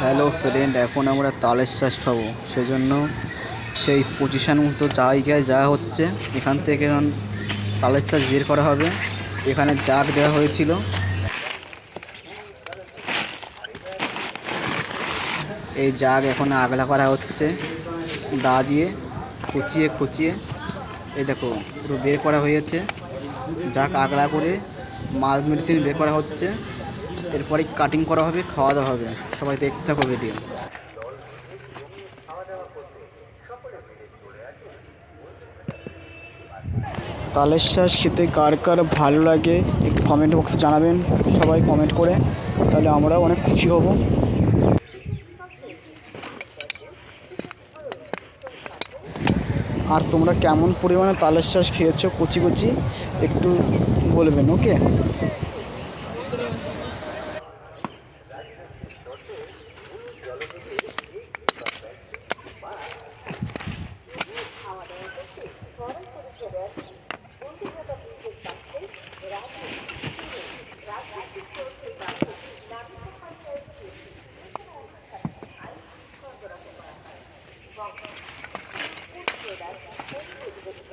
Hello friend এখন আমরা তালের শ্বাস খাব। সেজন্য সেই পজিশন মতো জায়গায় যাওয়া হচ্ছে, এখান থেকে এখন তালের শ্বাস বের করা হবে। এখানে জাগ দেওয়া হয়েছিল। এই জাগ এখন আগলা করা হচ্ছে। দা দিয়ে খুচিয়ে খুচিয়ে, এই দেখো, পুরো বের করা হয়েছে। জাগ আগলা করে মাল মেডিসিন বের করা হচ্ছে। এরপরে কাটিং করা হবে, খাওয়া দাওয়া হবে। সবাই দেখতে থাকো ভিডিও তালের শ্বাস খেতে কার কার ভালো লাগে, একটু কমেন্ট বক্সে জানাবেন। সবাই কমেন্ট করে, তাহলে আমরাও অনেক খুশি হব। আর তোমরা কেমন পরিমাণে তালের শ্বাস খেয়েছো কচি কচি একটু বলবেন ওকে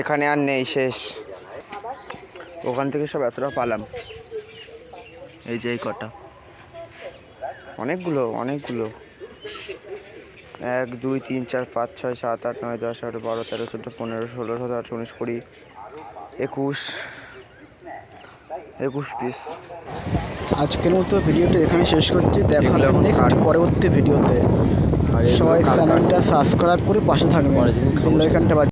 এখানে আর নেই শেষ। ওখান থেকে সব এতটা পালাম। এই যে এই কটা। অনেকগুলো অনেকগুলো। এক দুই তিন চার পাঁচ ছয় সাত আট নয় দশ এগারো বারো তেরো চোদ্দ পনেরো ষোলো সতেরো আঠারো উনিশ কুড়ি একুশ একুশ পিস আজকের মতো ভিডিওটা এখানে শেষ করছি। দেখা হবে নেক্সট পরবর্তী ভিডিওতে। সবাই? চ্যানেলটা সাবস্ক্রাইব করে পাশে থাকবে বেল আইকনটা বাজিয়ে